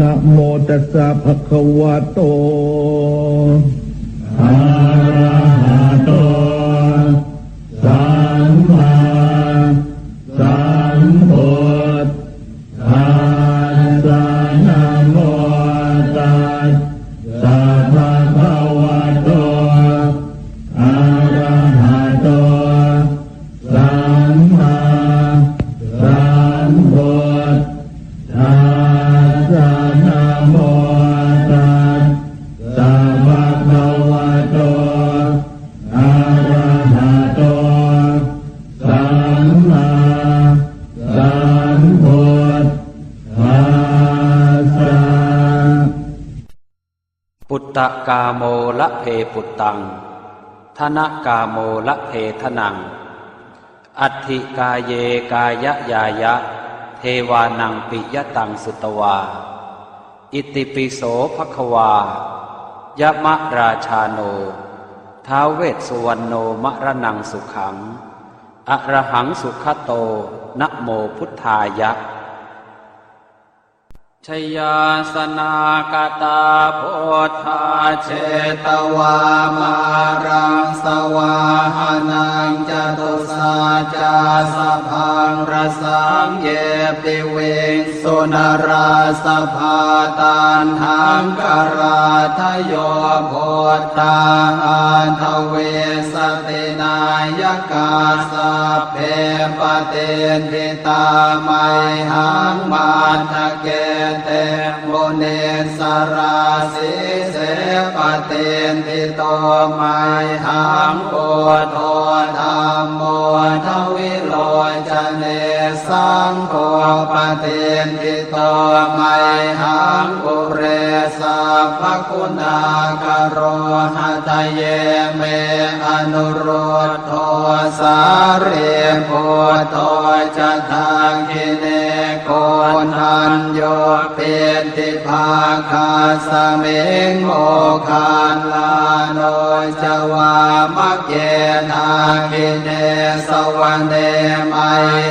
นะโมตัสสะภะคะวะโตอะ ตกาโมละเพปุตตัง ธนกาโมละเพทนัง อัติกาเยกายะยายะ เทวานังปิยตังสุตวา อิติปิโสภควายะมะราชาโน ท้าวเวสสุวรรณโนมะระนังสุขัง อระหังสุขโตนะโมพุทธายะ ชยาสนากตาโพธาเชตวามารังสวาหานังจตุสาจาสพังรสังเยปิเวงสุนราสภาตันหังกราทโยโพธาอันทเวสตินายกาสัพเพปเตนทิตาไมหังมาทะเกเตมุเนสราสิเสปเตนทิโตไมหังโกโทธรรมโมทวิโลจเน สังโฆปเตนทิโตไมหังปุเรสัพพคุณากโรหะทะเยเมอนุโรธโทสาเรโพโตจะทางกิเนโกนันโยเปนติภาคาสเมงโมคานลาโนจวามะเกนาคิเนสวรรเนไม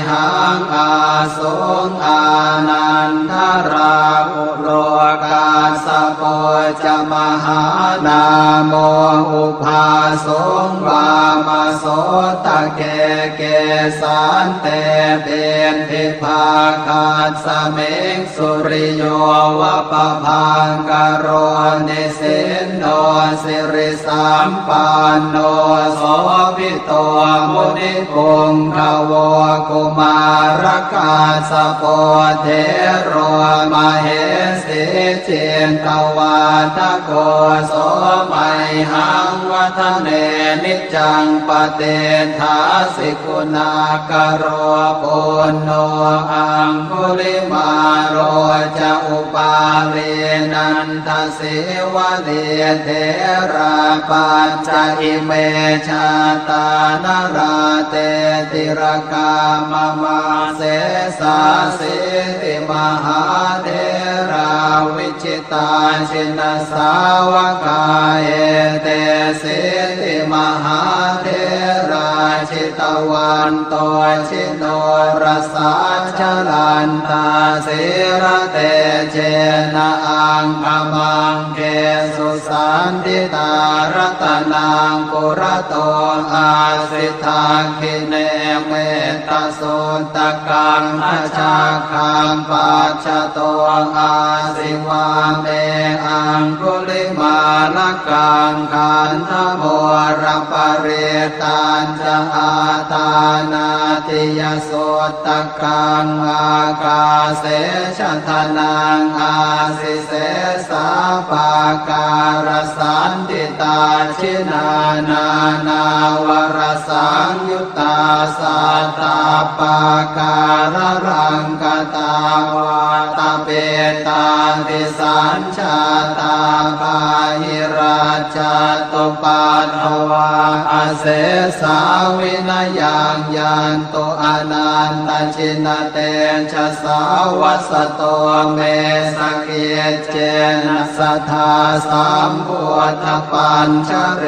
หังอาสงอานันทรา กาสโปจะมหานาโมอุภาสงวามาโสตะเกเกสันเตเปนทิภาคาสเมงสุริโยวะปะพังกโรนิสินโนสิริสัมปันโนโสภิโตมุนิปุงขวกุมารกาสโปเทโรมาเหสิเจนตวาทโกโสไมหังวัฒเนนิจังปเตทาสิกุณากโรปุณ นทสิวะเดเทราปัญจอิเมชาตานราเตติรกามมาเสสาสิติมหาเทราวิจิตาชินสาวกายเตสิติมหาเท ตวันตชิโนรสาชลันตาสิระเตเจนะอังคมังเกสุสันติตารตนังปุระโตอาสิทาคิเนเมตตาสุตตกังอาชาคังปัจจโตอาสิวาเมอังคุลิมาลกังคันทโมรปเรตันจะอาตานาติยโสตกังอากาเสชะทนังอาสิเสสาปาการสันติตาชินานานาวรสังยุตตาสัตตาปาการรังกตาวาตาเปตาติสัญชาตาปาหิราชาตุปันภวาอาเสสาวินายังยันตุอนันตชินเตชะสาวัสโตเมสเกเจนะสัทธาสัมพุทธปัญชเร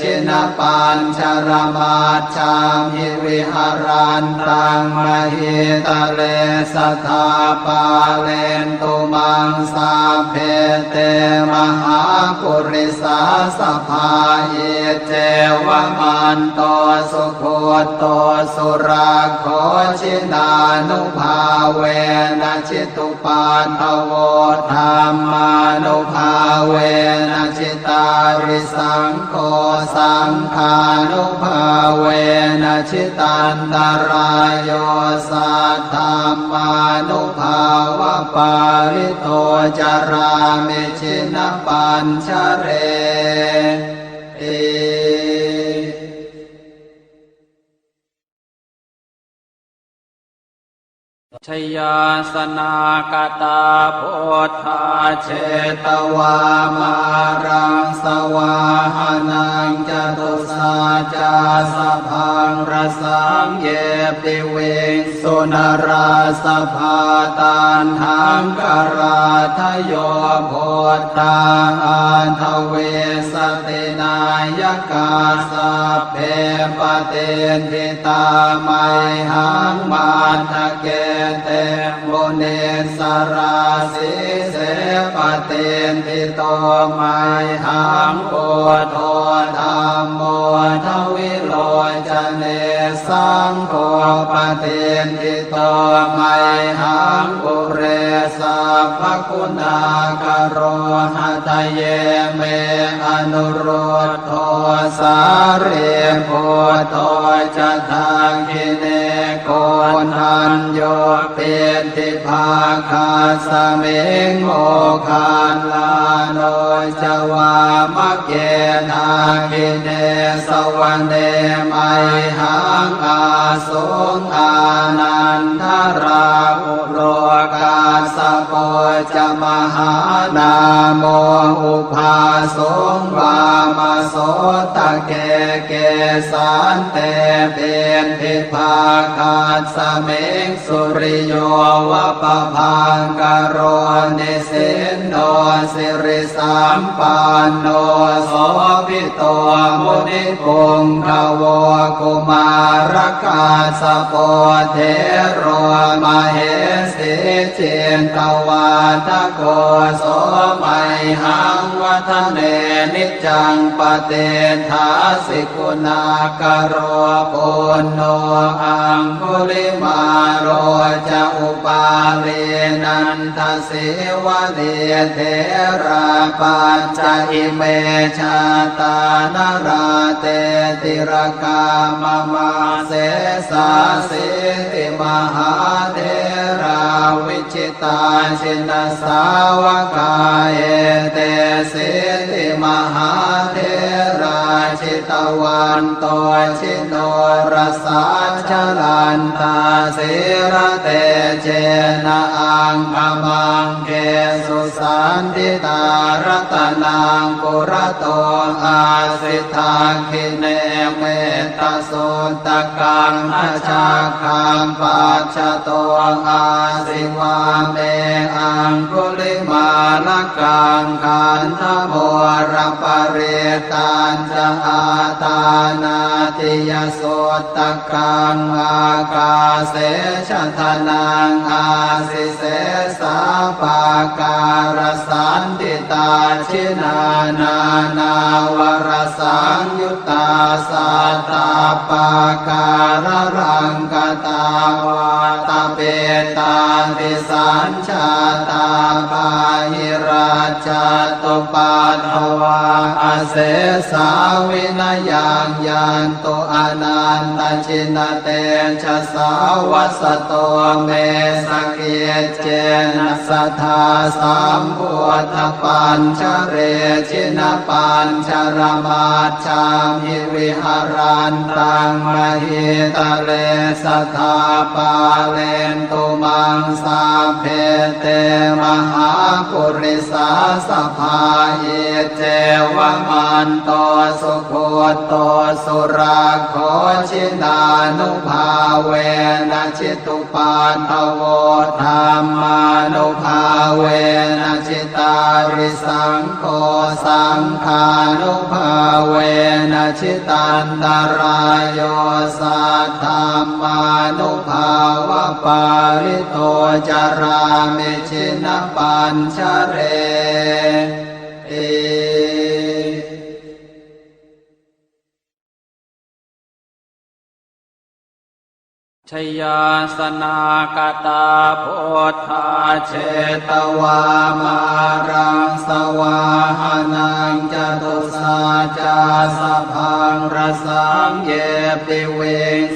ชินปัญชรมาชามิวิหารันตังมหิตเลสัทธาปัเลนตุมังสาเพเตมหาปุริสาสภาเยเจวมันโตสุโคโตสุราโคชินานุภาเวนะชิตุปาทโวธรรมานุภาเวนะชิตาริสังโฆสังฆานุภาเวนะชิตันตรายโยสัทธามานุภาวะปาริโตจารามิชินปัญชเร ชยาสนากตาโพธาเชตวามารังสวาหานังจตุสาจาสพังรสังเยปิเวงสุนราสภาตานหังกราทโยโพธาอันทเวสตินายกาสพเพปเตนทิตาไมหังมาทะเกเตมุเนสราสิเสปเตนทิโตไมหังโอโทธรรมโมทวิโรจเน สังโฆปเตนทิโตไมหังปุเรสัพพคุณากโรหะทะเยเมอนุโรธโทสาเรโพโตจะทาคิเนโกนันโยเปนติภาคาสเมงโมคาลาโนจวามะเกนาคิเนสวรรเนไมหังอาสงอานันทราอุโลกาสโปจะมหานาโมอุภาสงวามาโสตะเกเกสันเตเปนทิภาคาสเมงสุริโยวะปะพังกโรนิสินโนสิริสัมปันโนโสภิโตมุนิปุงขวกุมารกาสโปเทโรมเหสิเจนตวาทโกโสไมหังวัฒเนนิจจังปเตทาสิกุณากโรปุณโนอังคุลิมาโรจะอุปาเลนันทสิวะเดเทราปัญจอิเมชาตานราเตติรกามมาเสสาสิติมหาเทราวิชิตาชินสาวกายเตสิติมหา ตวันตชิโนรสาชลันตาสิระเตเจนะอังคมังเกสุสันติตารัตนังปุระโตอาสิทาคิเนเมตตาสุตตะกังอาชาคังปัจจโตอาสิวาเมอังคุลิมาลกังคันทโมรปเรตันจะอาตานาติยโสตะกังอากาเสชะทนังอาสิเสสาปาการสันติตาชินานานาวรสังยุตตาสัตาปาการรังกตาวาตาเปตาติสัญชาตาปาหิราชาตุปัตถวาอาเสสาวินายังยันตุอนันตชินเตชะสาวัสโตเมสเกเจนะสัทธาสัมพุทธปัญชเรชินปัญชรมาชามิวิหารันตังมหิตเลสัทธาปาเลนตุมังสาเพเตมหาปุริสาสภาเยเจวมันโตสุโคโตสุราโคชินานุภาเวนะชิตุปาทโวธรรมานุภาเวนะชิตาริสังโฆสังขานุภาเวนะชิตันตรายโยสัทธามานุภาวะปาริโตจารามิชินปัญชเร ชยาสนากตาโพธาเชตวามารังสวาหานังจตุสาจาสะพังรสังเยปิเว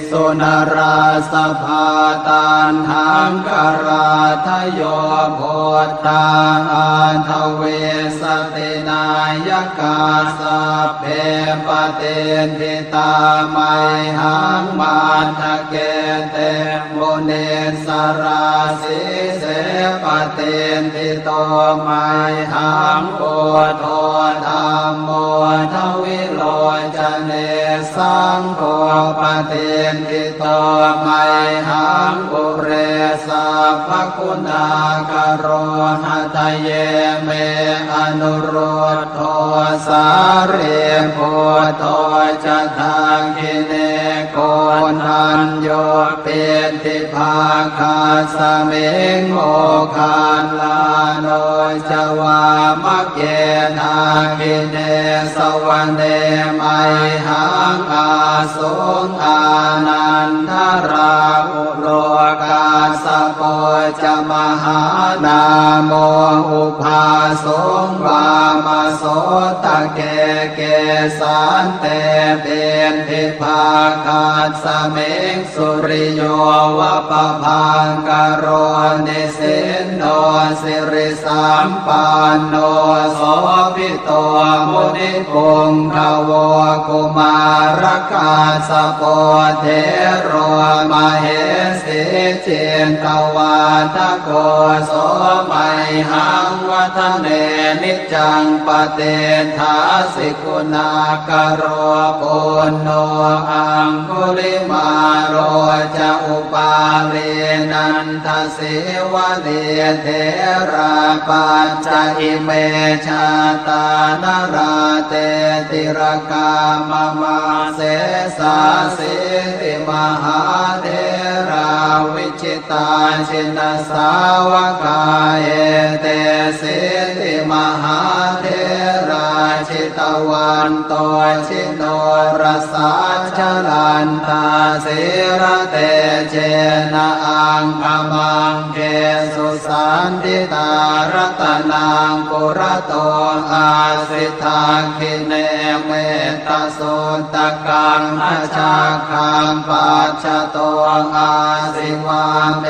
สุนราสภาตานหังกราทโยโพธาอันทเวสตินายกาสเพปเตนทิตาไมหังมาทะเกเตมุเนสราสิเสปเตนติโตไมหังโอโทธรรมโมทวิโลจเน สังโฆปเตนทิโตไมหังปุเรสัพพคุณากโรหะทะเยเมอนุโรธโทสาเรโพโทจะทางกิเนโกนันโยเป็นทิภาคาสเมงโมคานลาโนจวามะเกนากิเนสวรรเนไมหังอาสงอานันทราอุโลกาสโปจะมหานาโมอุภาสงวามาโสตะเกเกสันเตเป็นทิภาคาสเมงสุริโยวะปะพังกโรนิสินโนสิริสัมปันโนโสภิโตมุนิพงขวกุมารกาสโปเทโรมาเหสิเจนตวาทโกโสมัยหังวัฒเนนิจังปเตทาสิกุณากโรปุณโนอังคุลิมาโรจะอุปาเลนันทสิวะเลเทราปัญจอิเมชาตานราเตติรกามมาเสสาสิติมหาเทราวิชิตาชินสาวกายเตเตสิติมหาเทราชิ ตวันตชิโนรสาชลันตาสิระเตเจนะอังคมังเกสุสันติตารัตนังปุระโตอาสิทาคิเนเมตตาสุตกังอาชาคังปัจจโตอาสิวาเม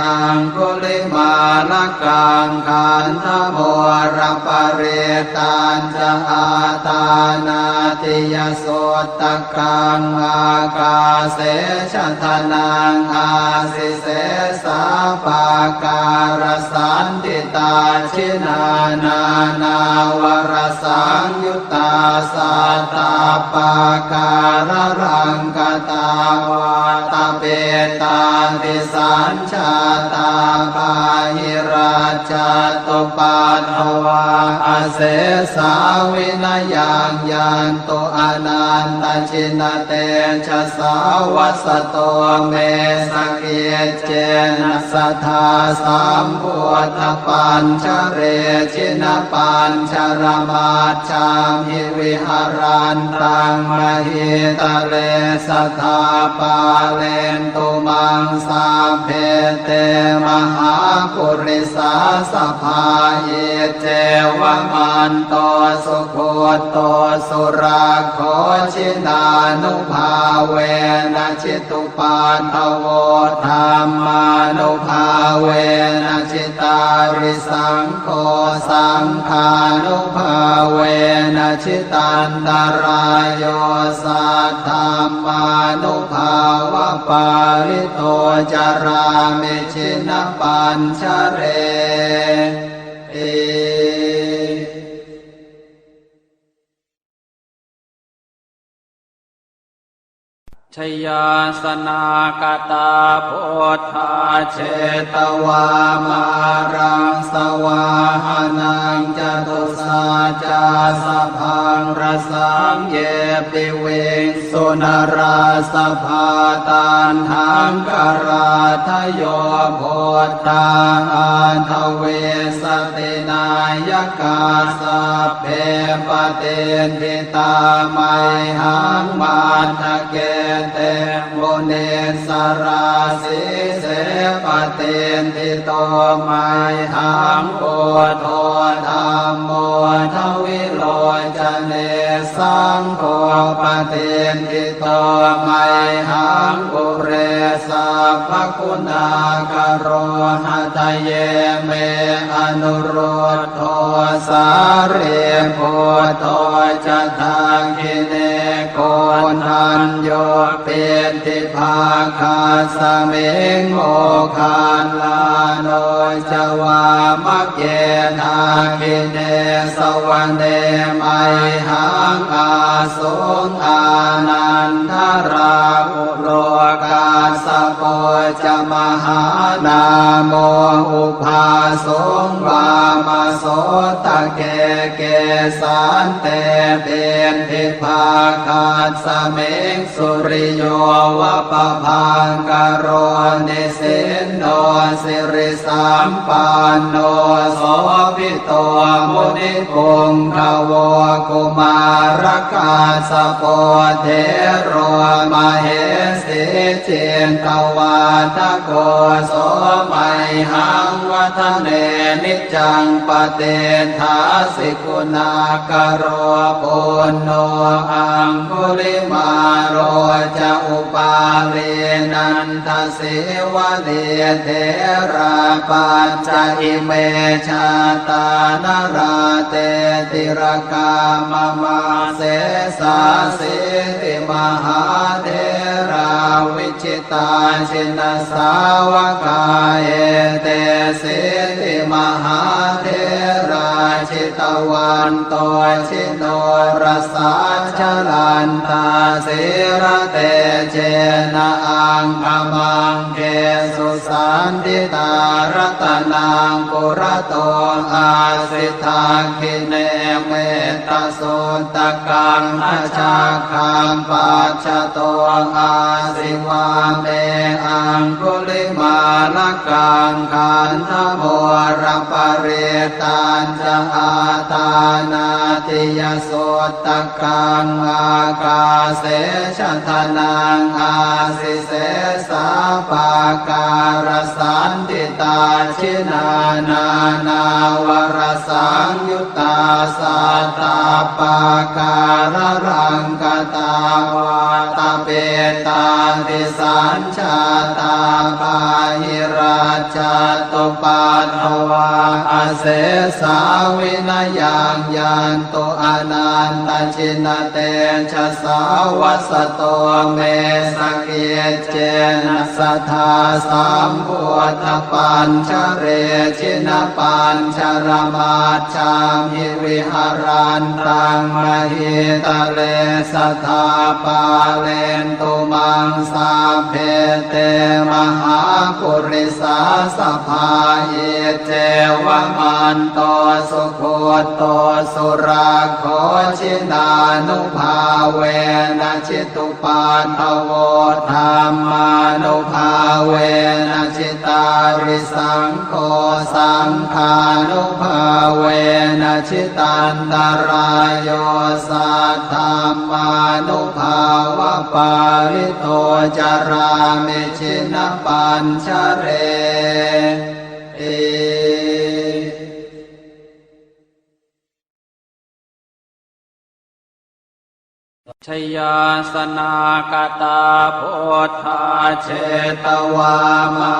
อังคุลิมาลกังขันธโมรปเรตันจะอาตานาติยโสตกังอากาเสชะทนังอาสิเสสาปาการสันติตาชินานานาวรสังยุตตาสัตตาปาการรังกตาวา ตาเปตาติสัญชาตาปาหิราชาตุปัตถวาอาเสสาวินยังยันโตอนันตชินเตชะสาวัสโตเมสกเกเจนะสทธาสัมพุทธปัญชเรชินปัญชรมาชามหิวิหารันตังมหิตเลสทธาปาเลนตุมังสาเพเตมหาปุริสาสภาเยเจวมันโตสุโคโตสุราโคชินานุภาเวนะชิตุปาทโวธรรมานุภาเวนะชิตาริสังโฆสังขานุภาเวนะชิตันตรายโยสัทธามานุภาวปาลิโตจารามิชินปัญชเร ชยาสนากตาโพธาเชตวามารังสวาหานังจตุสาจาสะพังรสังเยปิเวสุนราสภาตานหังกราทโยโพธาอันทเวสตินายกาสัพเพปเตนทิตาไมหังมาทะเกเตโมเนสราสิเสปเตนทิโตไมหังโอโทธรรมโมทวิร งโฆปเตนทิโตไมหังอุเรสัพพคุณากโรหะทะเยเมอนุโรธโทสาเรโพโทจะทางกิเนโกนันโยเป็นทิภาคาสเมงโมคานลาโนจวามะเกนากิเนสวรรเนไมหังอาสุงอานันทราอุโลกาสโปจะมหานาโมอุภาสงวามาโสตะเกเกสันเตเปนทิภาคาสเมงสุริโยวะปะพังกโรนิสินโนสิริสัมปันโนโสภิโตมุนิคงขวกุมารกาสโปเทโรมเหสิเจนตวาทโกโสมัยหังวัฒเนนิจังปเตทาสิกุณากโรโปุณโนอังคุลิมาโรจะอุปาเลนันทสิวะเดเทราปัญจอิเมชาตานราเตติรกามมาเสสาสิติมหาเทราวิชิตาชินสาวกายเตสิติมหาเทรา ชิตวันโตชิโนรสาชลันตาสิระเตเจนะอังคมังเกสุสันติตารัตนังปุระโตอาสิทาคิเนเมตโสตกังอาชาคังปัจจโตอาสิวาเมอังคุลิมาลกังขันธโมรปเรตันจะอาตานาติยโสตกังอากาเสชะทนังอาสิเสสาปาการสันติตาชินานานาวรสังยุตตาสัตตาปาการรังกตาวาตาเปตาติสัญชาตาปาหิราชาตุปัตถวาอาเสสาวนายังยันตุอนันตชินเตชะสาวัสโตเมสกเกเจนะสัทธาสัมพุทธปัญชเรชินปัญชรมาชามิวิหารันตังมหิตะเลสัทธาปาเลนตุมังสาเพเตมหาปุริสาสภาเยเจวมันโตสุโคโตสุราโคชินานุภาเวนะชิตุปาทโวธรรมานุภาเวนะชิตาริสังโฆสังฆานุภาเวนะชิตันตรายโยสัทธามานุภาวะปาริโตจารามิชินปัญชเร ชยาสนากตาโพธาเชตวามา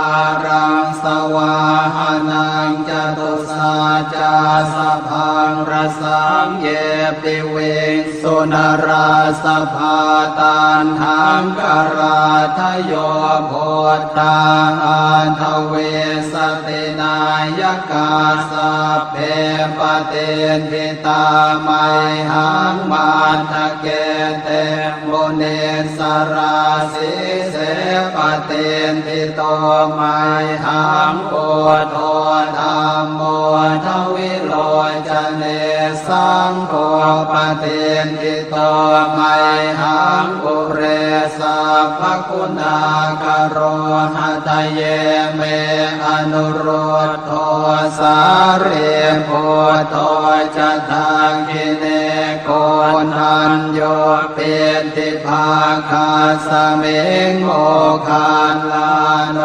รังสวาหานังจตุสาจาสะพังรสังเยปิเวสุนราสภาตานหังกราทโยโพธาอันทเวสตินายกาสัพเพปเตนทิตาไมหังมาทะเกเตโมเนสราสิเสปเตนทิโตไมหังโอโทธรรมโมทวิโล สังโฆปเทนทิโตไมหังปุเรสัพพคุณากโรหะทะเยเมอนุโรธโทสาเรโพโทจะทางกิเนโกนันโยเปนติภาคาสเมงโมคาลาโน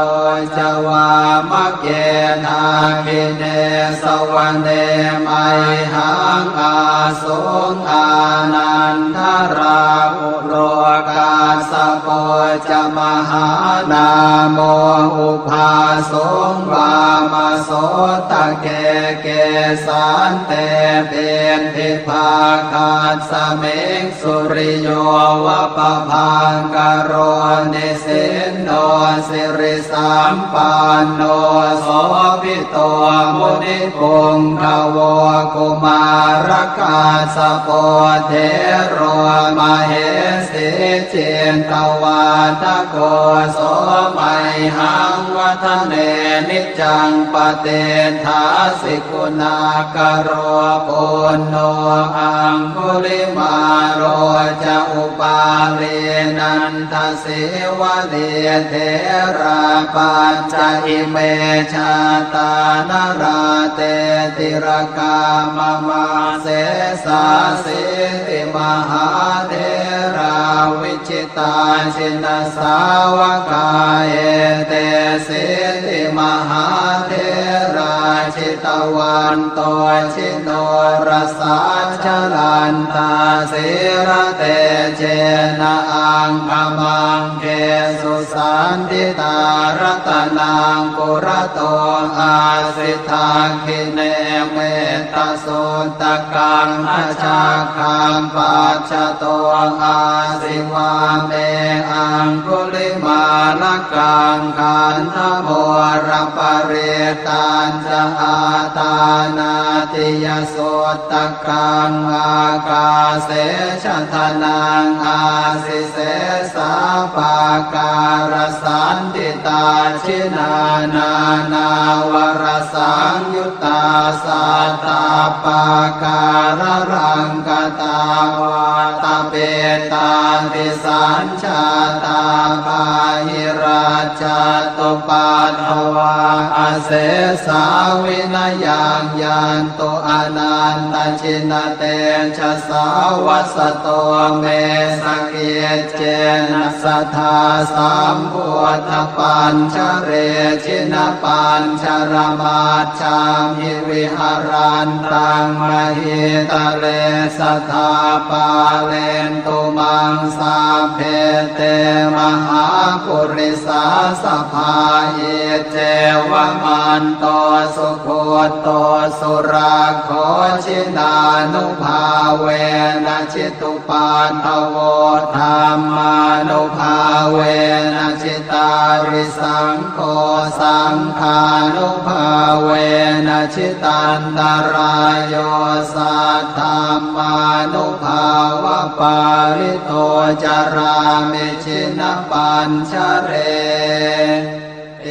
จวามะเกนาคิเนสวรรเนไมหังอาสงอานันทราอุโลกาสโปจะมหานาโมอุภาสงวามาโสตะเกเกสันเตเป็นทิภาคาสเมงสุริโยวะปะพังกโรนิสินโนสิริสัมปันโนโสภิโตมุนิปุงขวกุมารารกาสโปเทโรมเหสิเจนตวาตโกโสไมหังวัฒเนนิจังปเตทาสิกุณากโรปุณโนอังคุลิมาโรจะอุปาเลนันทเสวะเลเทราปัญจอิเมชาตานราเตติรกามมาเสสาสิติมหาเทราวิจิตาชินสาวกายเตสิติมหาเท ชิตวันโตชิโนรสาชลันตาสิระเตเจนะอังคมังเกสุสันติตารตนังปุระโตอาสิทาคิเนเมตตาโสตกังอาชาคังปัจจโตอาสิวาเมอังคุลิมาลกังคันทโมรปเรตันจะอาตานาติยโสตกังอากาเสชะทนังอาสิเสสาปาการสันติตาชินานานาวรสังยุตตาสัตตาปาการรังกตาวาตาเปตาติสัญชาตาปาหิราชาตุปัตถวาอาเสสาวนายังยันตุอนันตชินเตชะสาวัสโตเมสกเกเจนะสัทธาสัมพุทธปัญชเรชินปัญชรมาชามิวิหารันตังมหิตะเลสัทธาปาเลนตุมังสาเพเตมหาปุริสาสภาเยเจวมันโตสุโคโตสุราโคชินานุภาเวนะชิตุปาทโวธรรมานุภาเวนะชิตาริสังโฆสังฆานุภาเวนะชิตันตารายโยสัทธามานุภาวะปาริโตจารามิชินปัญชเรเ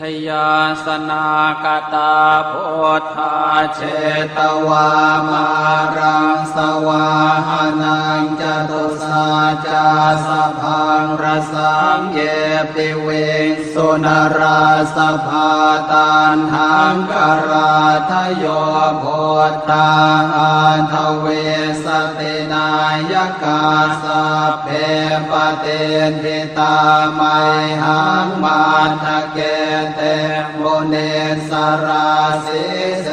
ชยาสนากตาโพธาเชตวามารังสวาหานังจตุสาจาสพังรสังเยปิเวงสุนราสภาตันหังกราทโยโพธาอันทเวสตินายกาสพเพปเตนทิตาไมหังมาทะเกเตโมเนสราสิเส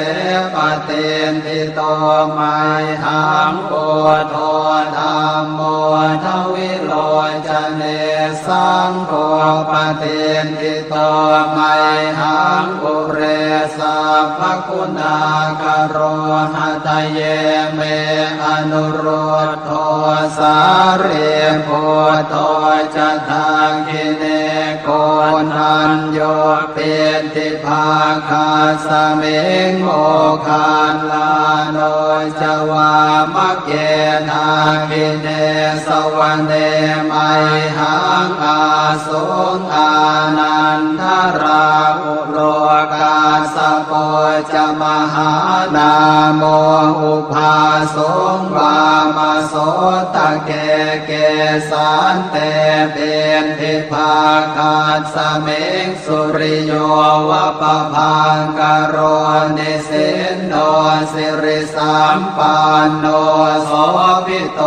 ปเตนทิโตไมหังโปโทธรรมโมทวิโลจเนสังโฆปเตนทิโตไมหังปุเรสัพพคุณากโรหะทะเยเมอนุโรธโทสาเรโพโทจะทางกิเน โกทันโยเป็นทิภาคาสเมงโมคานลาโนจวามะเกนาคิเนสวรรเนไมหังอาสุงอานันทราอุโลกาสโปจะมหานาโมอุภาสงวามาโสตะเกเกสันเตเป็นทิภาคาสเมงสุริโยวะปะพังกโรนิสินโนสิริสัมปันโนโสภิโต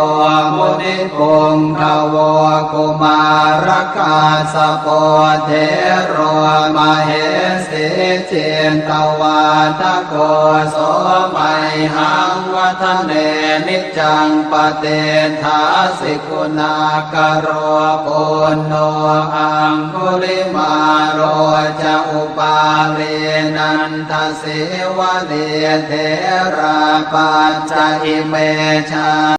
มุนิพงขวกุมารกาสโปเทโรมาเหสิเจนตวาทโกโสไมหังวัฒเนนิจจังปเตทาสิกุณากโรปุณโนอังคุลิมาโรจะอุปาเลนันทเสวะเลเทราปัจจอิเมชา